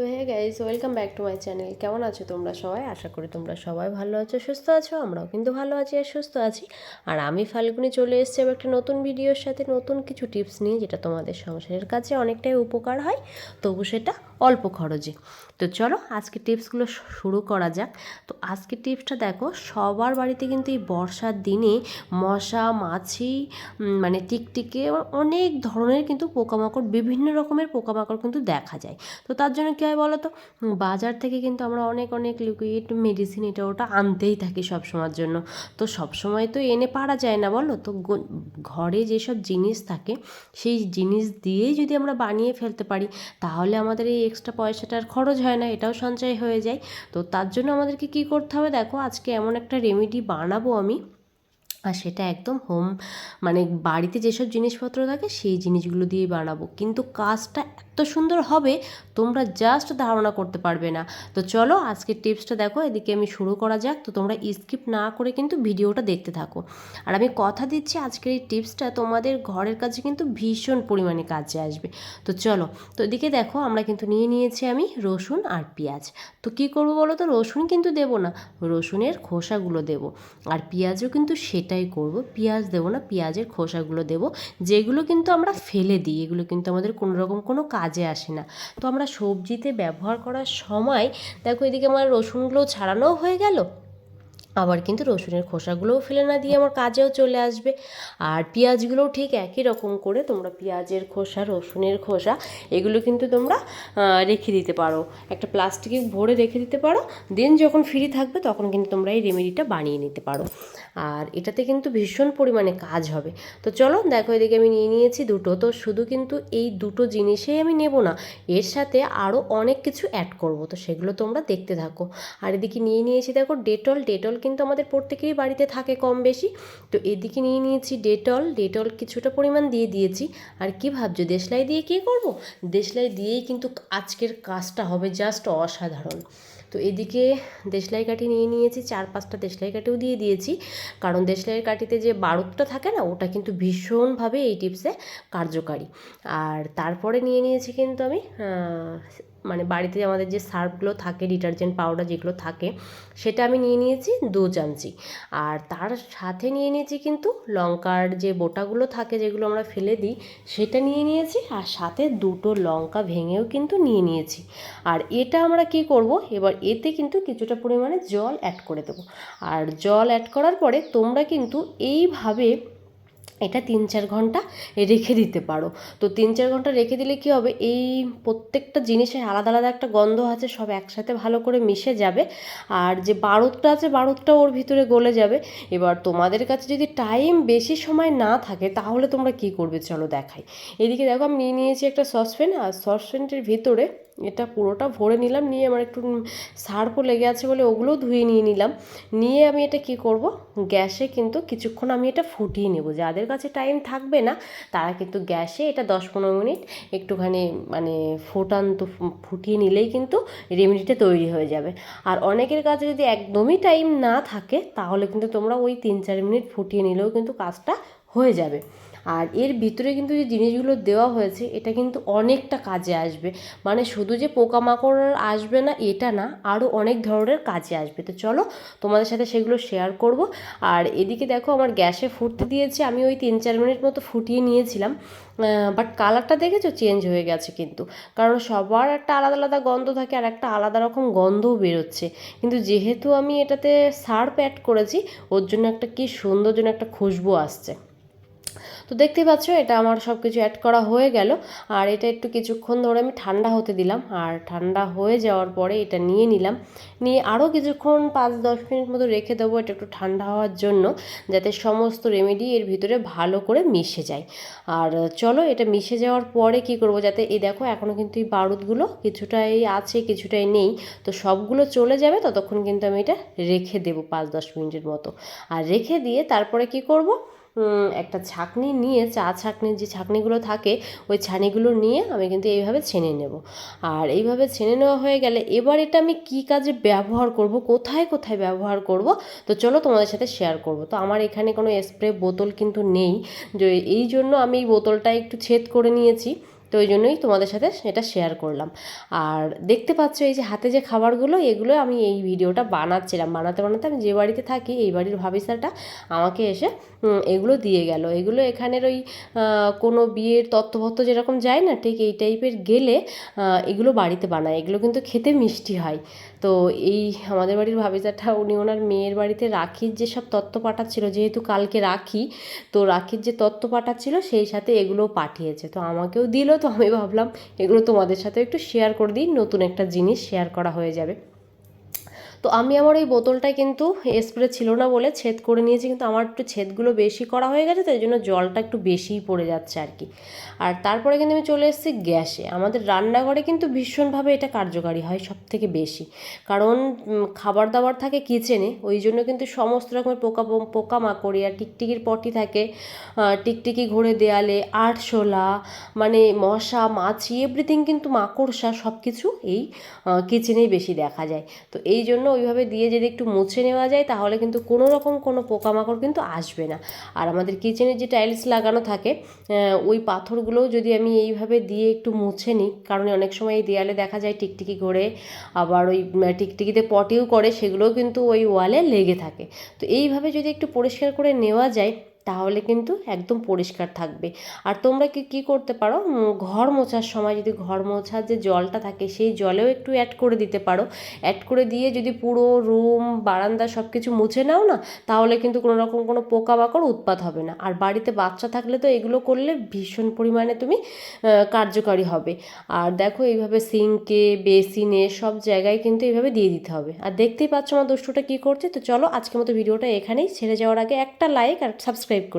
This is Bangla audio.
তো হ্যাঁ guys welcome back to my channel কেমন আছো তোমরা সবাই? আশা করি তোমরা সবাই ভালো আছো, সুস্থ আছো, আমরাও কিন্তু ভালো আছি আর সুস্থ আছি। আর আমি ফাল্গুনি চলে এসেছি আবার একটা নতুন ভিডিওর সাথে, নতুন কিছু টিপস নিয়ে, যেটা তোমাদের সংসারের কাছে অনেকটাই উপকার হয়, তবু সেটা অল্প খরচে। তো চলো, আজকে টিপসগুলো শুরু করা যাক। তো আজকে টিপসটা দেখো, সবার বাড়িতে কিন্তু এই বর্ষার দিনে মশা, মাছি মানে টিকটিকে অনেক ধরনের কিন্তু পোকামাকড়, বিভিন্ন রকমের পোকামাকড় কিন্তু দেখা যায়। তো তার জন্য কী হয় বলো তো বাজার থেকে কিন্তু আমরা অনেক অনেক লিকুইড মেডিসিন এটা ওটা আনতেই থাকি সব সময়ের জন্য। তো সব সময় তো এনে পারা যায় না বলো? তো ঘরে যেসব জিনিস থাকে, সেই জিনিস দিয়েই যদি আমরা বানিয়ে ফেলতে পারি, তাহলে আমাদের এই এক্সট্রা পয়সাটার খরচ হয় না, এটাও সঞ্চয় হয়ে যায়। তো তার জন্য আমাদেরকে কী করতে হবে দেখো, আজকে এমন একটা রেমেডি বানাবো আমি, আর সেটা একদম হোম মানে বাড়িতে যেসব জিনিসপত্র থাকে, সেই জিনিসগুলো দিয়েই বানাবো। কিন্তু কাজটা সুন্দর হবে, তোমরা জাস্ট ধারণা করতে পারবে না। তো চলো আজকের টিপসটা দেখো, এদিকে আমি শুরু করা যাক। তো তোমরা স্কিপ না করে কিন্তু ভিডিওটা দেখতে থাকো। আর আমি কথা দিচ্ছি আজকের এই টিপসটা তোমাদের ঘরের কাছে কিন্তু ভীষণ পরিমাণে কাজে আসবে। তো চলো, তো এদিকে দেখো, আমরা কিন্তু নিয়ে নিয়েছি আমি রসুন আর পেঁয়াজ। তো কী করব বলো তো? রসুন কিন্তু দেবো না, রসুনের খোসাগুলো দেবো। আর পেঁয়াজও কিন্তু সেটাই করব, পেঁয়াজ দেবো না, পেঁয়াজের খোসাগুলো দেবো। যেগুলো কিন্তু আমরা ফেলে দিই, এগুলো কিন্তু আমাদের কোনো রকম কোনো কাজে আসে না। তো আমরা সবজিতে ব্যবহার করার সময় দেখো এদিকে আমার রসুনগুলো ছাড়ানোও হয়ে গেল। আবার কিন্তু রসুনের খোসাগুলোও ফেলে না দিয়ে আমার কাজেও চলে আসবে। আর পেঁয়াজগুলোও ঠিক একই রকম করে তোমরা পেঁয়াজের খোসা, রসুনের খোসা, এগুলো কিন্তু তোমরা রেখে দিতে পারো। একটা প্লাস্টিকে ভরে রেখে দিতে পারো। দেন যখন ফ্রি থাকবে তখন কিন্তু তোমরা এই রেমেডিটা বানিয়ে নিতে পারো। আর এটাতে কিন্তু ভীষণ পরিমাণে কাজ হবে। তো চলো দেখো এদিকে আমি নিয়ে নিয়েছি দুটো। তো শুধু কিন্তু এই দুটো জিনিসেই আমি নেব না, এর সাথে আরও অনেক কিছু অ্যাড করব। তো সেগুলো তোমরা দেখতে থাকো। আর এদিকে নিয়ে নিয়েছি দেখো ডেটল ডেটল কিন্তু আমাদের প্রত্যেকেরই বাড়িতে থাকে কম বেশি। তো এদিকে নিয়ে নিয়েছি ডেটল। ডেটল কিছুটা পরিমাণ দিয়ে দিয়েছি। আর কি ভাবছ, দেশলাই দিয়ে কী করব? দেশলাই দিয়েই কিন্তু আজকের কাজটা হবে জাস্ট অসাধারণ। তো এদিকে দেশলাই কাঠি নিয়ে নিয়েছি, চার পাঁচটা দেশলাই কাঠিও দিয়ে দিয়েছি। কারণ দেশলাইয়ের কাঠিতে যে বারুদটা থাকে না, ওটা কিন্তু ভীষণভাবে এই টিপসে কার্যকারী। আর তারপরে নিয়ে নিয়েছি কিন্তু আমি মানে বাড়িতে আমাদের যে সার্ফগুলো থাকে, ডিটারজেন্ট পাউডার যেগুলো থাকে, সেটা আমি নিয়ে নিয়েছি দু চামচি। আর তার সাথে নিয়ে নিয়েছি কিন্তু লঙ্কার যে বোটাগুলো থাকে যেগুলো আমরা ফেলে দিই, সেটা নিয়ে নিয়েছি আর সাথে দুটো লঙ্কা ভেঙেও কিন্তু নিয়ে নিয়েছি। আর এটা আমরা কি করব? এবার এতে কিন্তু কিছুটা পরিমাণে জল অ্যাড করে দেবো। আর জল অ্যাড করার পরে তোমরা কিন্তু এইভাবে এটা তিন চার ঘণ্টা রেখে দিতে পারো। তো তিন চার ঘণ্টা রেখে দিলে কি হবে? এই প্রত্যেকটা জিনিসের আলাদা আলাদা একটা গন্ধ আছে, সব একসাথে ভালো করে মিশে যাবে। আর যে বারুদটা আছে বারুদটা ওর ভিতরে গলে যাবে। এবার তোমাদের কাছে যদি টাইম বেশি সময় না থাকে, তাহলে তোমরা কি করবে? চলো দেখাই। এদিকে দেখো, আমি নিয়ে নিয়েছি একটা সসপ্যান আর সসপ্যানটির ভিতরে এটা পুরোটা ভরে নিলাম, নিয়ে আমার একটু সার্পও লেগে আছে বলে ওগুলোও ধুয়ে নিয়ে নিলাম। নিয়ে আমি এটা কি করব? গ্যাসে কিন্তু কিছুক্ষণ আমি এটা ফুটিয়ে নেব। যাদের কাছে টাইম থাকবে না, তারা কিন্তু গ্যাসে এটা দশ পনেরো মিনিট একটুখানি মানে ফোটান তো ফুটিয়ে নিলেই কিন্তু রেমেডিটা তৈরি হয়ে যাবে। আর অনেকের কাছে যদি একদমই টাইম না থাকে, তাহলে কিন্তু তোমরা ওই তিন চার মিনিট ফুটিয়ে নিলেও কিন্তু কাজটা হয়ে যাবে। আর এর ভিতরে কিন্তু যে জিনিসগুলো দেওয়া হয়েছে, এটা কিন্তু অনেকটা কাজে আসবে। মানে শুধু যে পোকামাকড় আসবে না, এটা না আরও অনেক ধরনের কাজে আসবে। তো চলো, তোমাদের সাথে সেগুলো শেয়ার করব। আর এদিকে দেখো, আমার গ্যাসে ফুটতে দিয়েছে। আমি ওই তিন চার মিনিট মতো ফুটিয়ে নিয়েছিলাম। বাট কালারটা দেখেছ? চেঞ্জ হয়ে গেছে কিন্তু। কারণ সবার একটা আলাদা আলাদা গন্ধ থাকে আর একটা আলাদা রকম গন্ধও বেরোচ্ছে। কিন্তু যেহেতু আমি এটাতে সার্ফ অ্যাড করেছি, ওর জন্য একটা কি সুন্দর জন্য একটা খুশবু আসছে। তো দেখতে পাচ্ছ, এটা আমার সব কিছু অ্যাড করা হয়ে গেল। আর এটা একটু কিছুক্ষণ ধরে আমি ঠান্ডা হতে দিলাম। আর ঠান্ডা হয়ে যাওয়ার পরে এটা নিয়ে নিলাম। নিয়ে আরও কিছুক্ষণ, পাঁচ দশ মিনিট মতো রেখে দেবো এটা একটু ঠান্ডা হওয়ার জন্য, যাতে সমস্ত রেমেডি এর ভিতরে ভালো করে মিশে যায়। আর চলো, এটা মিশে যাওয়ার পরে কি করব, যাতে এই দেখো এখনও কিন্তু এই বারুদগুলো কিছুটাই আছে, কিছুটাই নেই। তো সবগুলো চলে যাবে, ততক্ষণ কিন্তু আমি এটা রেখে দেবো পাঁচ দশ মিনিটের মতো। আর রেখে দিয়ে তারপরে কি করব একটা ছাঁকনি নিয়ে, চা ছাঁকনির যে ছাঁকনিগুলো থাকে, ওই ছানিগুলো নিয়ে আমি কিন্তু এইভাবে ছেনে নেব। আর এইভাবে ছেনে নেওয়া হয়ে গেলে এবার এটা আমি কি কাজে ব্যবহার করব, কোথায় কোথায় ব্যবহার করব, তো চলো তোমাদের সাথে শেয়ার করব। তো আমার এখানে কোনো স্প্রে বোতল কিন্তু নেই। যে এই জন্য আমি এই বোতলটা একটু ছেদ করে নিয়েছি। তো ওই জন্যই তোমাদের সাথে এটা শেয়ার করলাম। আর দেখতে পাচ্ছ এই যে হাতে যে খাবারগুলো, এগুলো আমি এই ভিডিওটা বানাচ্ছিলাম। বানাতে বানাতে আমি যে বাড়িতে থাকি, এই বাড়ির ভাবিসাটা আমাকে এসে এগুলো দিয়ে গেল। এগুলো এখানের ওই কোনো বিয়ের তত্ত্বভত্ত যেরকম যায় না, ঠিক এই টাইপের গেলে এগুলো বাড়িতে বানায়। এগুলো কিন্তু খেতে মিষ্টি হয়। তো এই আমাদের বাড়ির ভাবিজাটা উনি ওনার মেয়ের বাড়িতে রাখির যেসব তত্ত্ব পাঠাচ্ছিল যেহেতু কালকে রাখি, তো রাখির যে তত্ত্ব পাঠাচ্ছিল সেই সাথে এগুলো পাঠিয়েছে। তো আমাকেও দিল তো আমি ভাবলাম এগুলো তোমাদের সাথে একটু শেয়ার করে দিই, নতুন একটা জিনিস শেয়ার করা হয়ে যাবে। তো আমি আমার এই বোতলটায় কিন্তু স্প্রে ছিল না বলে ছেদ করে নিয়েছি, কিন্তু আমার একটু ছেদগুলো বেশি করা হয়ে গেছে তো এই জন্য জলটা একটু বেশিই পড়ে যাচ্ছে আর কি। আর তারপরে কিন্তু আমি চলে এসেছি গ্যাসে। আমাদের রান্নাঘরে কিন্তু ভীষণভাবে এটা কার্যকারী হয় সব থেকে বেশি। কারণ খাবার দাবার থাকে কিচেনে, ওই জন্য কিন্তু সমস্ত রকমের পোকা, পোকামাকড়ি আর টিকটিকির পটি থাকে টিকটিকি ঘুরে দেয়ালে, আরশোলা মানে মশা, মাছি এভরিথিং কিন্তু মাকড়সা সব কিছু এই কিচেনেই বেশি দেখা যায়। তো এই জন্য ওইভাবে দিয়ে যদি একটু মুছে নেওয়া যায়, তাহলে কিন্তু কোনো রকম কোনো পোকামাকড় কিন্তু আসবে না। আর আমাদের কিচেনে যে টাইলস লাগানো থাকে ওই পাথরগুলোও যদি আমি এইভাবে দিয়ে একটু মুছে নিই, কারণ অনেক সময় এই দেয়ালে দেখা যায় টিকটিকি করে আবার ওই টিকটিকিতে পটিও করে, সেগুলোও কিন্তু ওই ওয়ালে লেগে থাকে। তো এইভাবে যদি একটু পরিষ্কার করে নেওয়া যায় তাহলে কিন্তু একদম পরিষ্কার থাকবে। আর তোমরা কি, কী করতে পারো? ঘর মোছার সময় যদি ঘর মোছার যে জলটা থাকে, সেই জলেও একটু অ্যাড করে দিতে পারো। অ্যাড করে দিয়ে যদি পুরো রুম বারান্দা সব কিছু মুছে নাও না, তাহলে কিন্তু কোনো রকম কোনো পোকামাকড় উৎপাত হবে না। আর বাড়িতে বাচ্চা থাকলে তো এগুলো করলে ভীষণ পরিমাণে তুমি কার্যকারী হবে। আর দেখো এইভাবে সিঙ্কে বেসিনে সব জায়গায় কিন্তু এইভাবে দিয়ে দিতে হবে। আর দেখতেই পাচ্ছ আমার দুষ্টুটা কী করছে? তো চলো আজকের মতো ভিডিওটা এখানেই। ছেড়ে যাওয়ার আগে একটা লাইক আর সাবস্ক্রাইব করে